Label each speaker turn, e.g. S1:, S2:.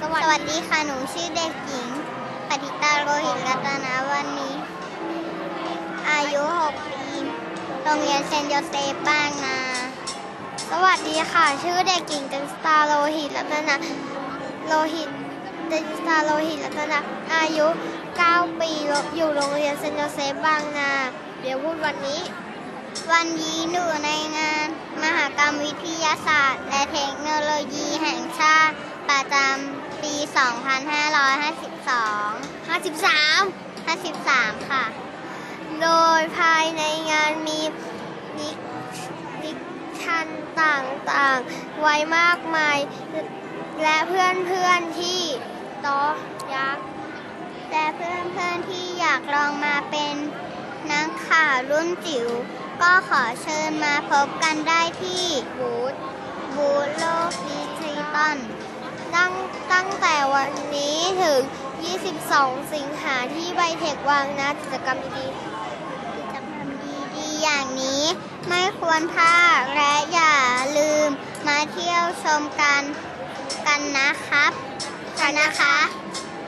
S1: สวัสดีค่ะ หนูชื่อเด็กหญิง ปฏิตาโรหิตรัตนาวันนี้ อายุ 6 ปี โรงเรียนเซนโยเซฟบ้างนา สวัสดีค่ะ ชื่อเด็กหญิงจันสตาโลหิตรัตนาโลหิตจันสตาโลหิตรัตนาอายุ 9 ปี อยู่โรงเรียนเซนโยเซฟบางนา เดี๋ยวพูดวันนี้ วันนี้หนูในงาน มหกรรมวิทยาศาสตร์ และเทคโน ประจำปี 2552 53 53 ค่ะ โดยภายในงานมีดิดิชันต่างๆ ไว้มากมาย และเพื่อนๆที่โต๊ะยักษ์และเพื่อนๆที่อยากลองมาเป็นนักข่าวรุ่นจิ๋ว ก็ขอเชิญมาพบกันได้ที่บูธบูธโลกดิจิตอล ตั้งแต่วันนี้ถึง 22 สิงหาที่ไบเทควังนะกิจกรรมดีๆกิจกรรมดีๆอย่างนี้ไม่ควรพลาดและอย่าลืมมาเที่ยวชมกันกันนะครับกันนะคะ